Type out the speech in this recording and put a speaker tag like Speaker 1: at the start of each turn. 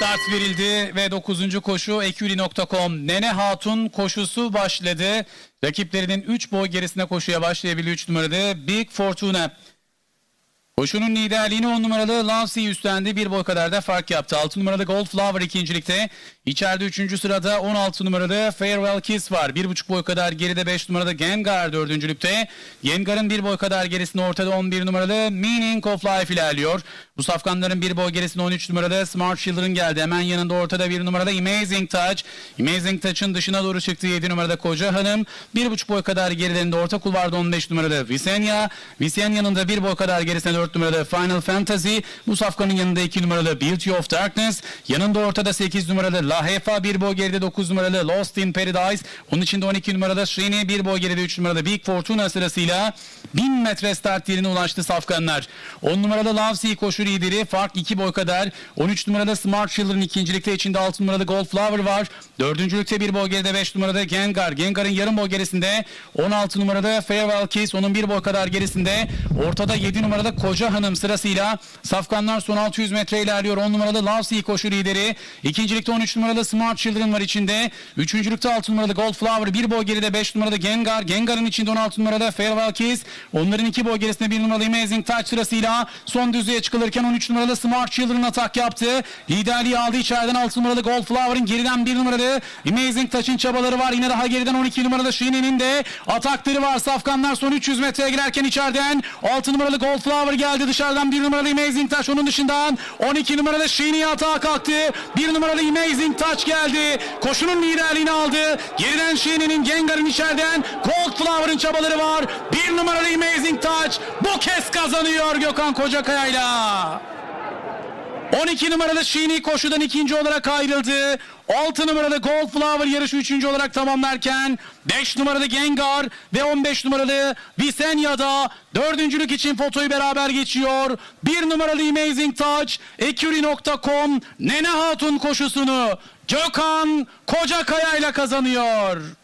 Speaker 1: Start verildi ve 9. koşu ekuri.com Nene Hatun koşusu başladı. Rakiplerinin 3 boy gerisine koşuya başlayabiliyor 3 numaralı Big Fortuna. Koşunun liderliğini 10 numaralı Lavsi üstlendi. Bir boy kadar da fark yaptı. 6 numaralı Gold Flower ikincilikte. İçeride 3. sırada 16 numaralı Farewell Kiss var. 1,5 boy kadar geride 5 numaralı Gengar dördüncülükte. Gengar'ın bir boy kadar gerisinde ortada 11 numaralı Meaning of Life ilerliyor. Bu safkanların bir boy gerisinde 13 numaralı Smart Children geldi. Hemen yanında ortada 1 numaralı Amazing Touch. Amazing Touch'ın dışına doğru çıktı 7 numarada Koca Hanım. 1,5 boy kadar gerilerinde orta kulvarda 15 numaralı Visenya. Visenya'nın da bir boy kadar gerisinde 4 numaralı Final Fantasy. Bu safkanın yanında 2 numaralı Beauty of Darkness. Yanında ortada 8 numaralı La Hefa. Bir boy geride 9 numaralı Lost in Paradise. Onun içinde 12 numaralı Srini. Bir boy geride 3 numaralı Big Fortuna sırasıyla 1000 metre start yerine ulaştı safkanlar. 10 numaralı Lavsi koşu lideri. Fark 2 boy kadar. 13 numaralı Smart Children ikincilikte içinde 6 numaralı Gold Flower var. Dördüncülükte bir boy geride 5 numarada Gengar. Gengar'ın yarım boy gerisinde 16 numarada Farewell Kiss. Onun bir boy kadar gerisinde. Ortada 7 numarada Koca Hanım sırasıyla Safkanlar son 600 metre ilerliyor. 10 numaralı Lavsi koşu lideri. İkincilikte 13 numaralı Smart Children var içinde. Üçüncülükte 6 numaralı Gold Flower. Bir boy geride 5 numarada Gengar. Gengar'ın içinde 16 numarada Farewell Kiss. Onların iki boy gerisinde 1 numaralı Amazing Touch sırasıyla son düzlüğe çıkılırken 13 numaralı Smart Children atak yaptı. Liderliği aldı içeriden 6 numaralı Gold Flower'ın geriden 1 numaralı Amazing Touch'ın çabaları var. Yine daha geriden 12 numaralı Shine'nin de atakları var. Safkanlar son 300 metreye girerken içeriden 6 numaralı Gold Flower geldi. Dışarıdan 1 numaralı Amazing Touch. Onun dışından 12 numaralı Shine'ye atağa kalktı. 1 numaralı Amazing Touch geldi. Koşunun liderliğini aldı. Geriden Shine'nin Gengar'ın içeriden Gold Flower'ın çabaları var. 1 numaralı Amazing Touch bu kez kazanıyor Gökhan Kocakaya'yla. 12 numaralı Şini koşudan ikinci olarak ayrıldı. 6 numaralı Gold Flower yarışı üçüncü olarak tamamlarken 5 numaralı Gengar ve 15 numaralı Visenya'da dördüncülük için fotoyu beraber geçiyor. 1 numaralı Amazing Touch, Ekuri.com Nene Hatun koşusunu Gökhan Kocakaya ile kazanıyor.